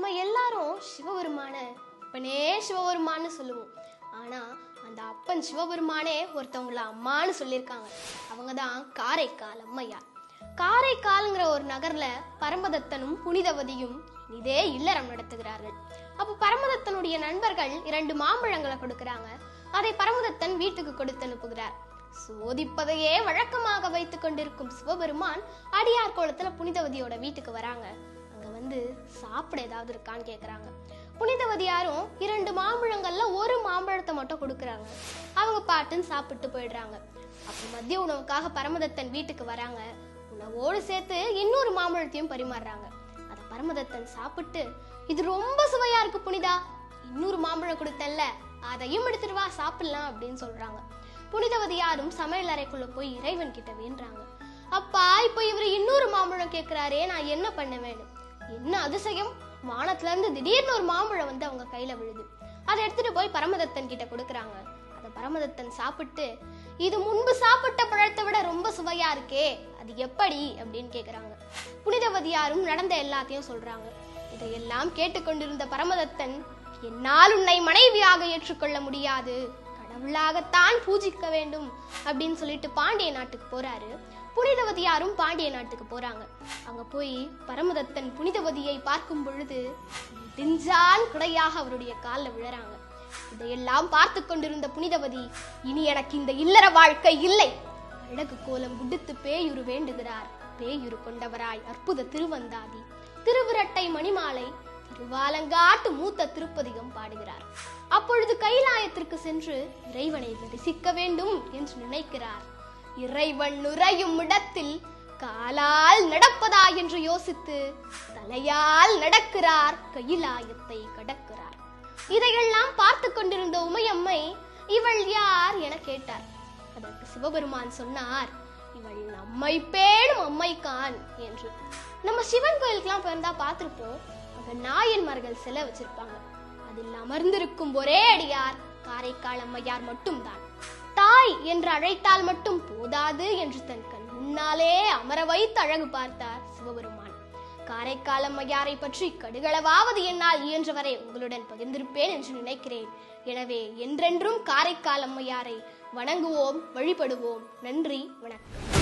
நம்ம எல்லாரும் சிவபெருமான அப்பனே சிவபெருமான்னு சொல்லுவோம். ஆனா அந்த அப்பன் சிவபெருமானே ஒருத்தவங்கள அம்மான்னு சொல்லியிருக்காங்க. அவங்க தான் காரைக்கால் அம்மையார். காரைக்கால்ங்கிற ஒரு நகர்ல பரமதத்தனும் புனிதவதியும் இதே இல்லறம் நடத்துகிறார்கள். அப்போ பரமதத்தனுடைய நண்பர்கள் இரண்டு மாம்பழங்களை கொடுக்கறாங்க. அதை பரமதத்தன் வீட்டுக்கு கொடுத்து அனுப்புகிறார். சோதிப்பதையே வழக்கமாக வைத்துக் கொண்டிருக்கும் சிவபெருமான் அடியார் கோலத்துல புனிதவதியோட வீட்டுக்கு வராங்க. வந்து சாப்பிட ஏதாவது இருக்கான்னு கேட்குறாங்க புனிதவதியாரும் இரண்டு மாம்பழங்கள்ல ஒரு மாம்பழத்தை மட்டும் கொடுக்குறாங்க. அவங்க பாட்டுன்னு சாப்பிட்டு போயிடுறாங்க. அப்போ மதிய உணவுக்காக பரமதத்தன் வீட்டுக்கு வராங்க. உணவோடு சேர்த்து இன்னொரு மாம்பழத்தையும் பரிமாறுறாங்க. அதை பரமதத்தன் சாப்பிட்டு இது ரொம்ப சுவையா இருக்கு புனிதா. இன்னொரு மாம்பழம் கொடுத்தல்ல. அதையும் எடுத்துட்டு வா சாப்பிடலாம் அப்படின்னு சொல்றாங்க. புனிதவதியாரும் சமையல் அறைக்குள்ள போய் இறைவன் கிட்ட வேண்டுறாங்க. அப்பா இப்போ இவர் இன்னொரு மாம்பழம் கேட்கிறாரே நான் என்ன பண்ண வேணும்? என்ன அதிசயம்? வானத்துல இருந்து திடீர்னு ஒரு மாம்பழம் வந்து அவங்க கையில விழுது. அதை எடுத்துட்டு போய் பரமதத்தன் கிட்ட கொடுக்குறாங்க. அதை பரமதத்தன் சாப்பிட்டு இது முன்பு சாப்பிட்ட பழத்தை விட ரொம்ப சுவையா இருக்கே அது எப்படி? அப்படின்னு கேக்குறாங்க. புனிதவதியாரும் நடந்த எல்லாத்தையும் சொல்றாங்க. இதையெல்லாம் கேட்டுக்கொண்டிருந்த பரமதத்தன் என்னால் உன்னை மனைவியாக ஏற்றுக்கொள்ள முடியாது. கடவுளாகத்தான் பூஜிக்க வேண்டும் அப்படின்னு சொல்லிட்டு பாண்டிய நாட்டுக்கு போறாரு. புனிதவதியாரும் பாண்டிய நாட்டுக்கு போறாங்க. அங்க போய் பரமதத்தன் புனிதவதியை பார்க்கும் பொழுது நெஞ்சால் குடையாக அவருடைய காலில் விழறாங்க. இதையெல்லாம் பார்த்து கொண்டிருந்த புனிதவதி இனி எனக்கு இந்த இல்லற வாழ்க்கை இல்லை. அழகு கோலம் குடித்து பேயுரு வேண்டுகிறார். பேயுரு கொண்டவராய் அற்புத திருவந்தாதி. திருவிரட்டை மணிமாலை வாலங்காட்டு மூத்த திருப்பதிகம் பாடுகிறார். அப்பொழுது கைலாயத்திற்கு சென்று இறைவனை தரிசிக்க வேண்டும் என்று நினைக்கிறார். இறைவன் நுரையும் இடத்தில் காலால் நடப்பதா என்று யோசித்து தலையால் நடக்கிறார் கைலாயத்தை கடக்கிறார். இதையெல்லாம் பார்த்து கொண்டிருந்த உமையம்மை இவள் யார்? என கேட்டார். அதற்கு சிவபெருமான் சொன்னார் இவள் நம்மை பேணும் அம்மைக்கான் என்று. நம்ம சிவன் கோயிலுக்கெல்லாம் போயிருந்தா பார்த்திருப்போம். அங்க நாயன்மார்கள் சிலை வச்சிருப்பாங்க. அதில் அமர்ந்திருக்கும் ஒரே அடியார் காரைக்கால் அம்மையார் மட்டும்தான். தாய் என்று அழைத்தால் மட்டும் போதாது என்று தன் கண் முன்னாலே அமர வைத்து அழகு பார்த்தார் சிவபெருமான். காரைக்கால் அம்மையாரை பற்றி கடுகளவாவது என்னால் இயன்றவரை உங்களுடன் பகிர்ந்திருப்பேன் என்று நினைக்கிறேன். எனவே என்றென்றும் காரைக்கால் அம்மையாரை வணங்குவோம் வழிபடுவோம். நன்றி வணக்கம்.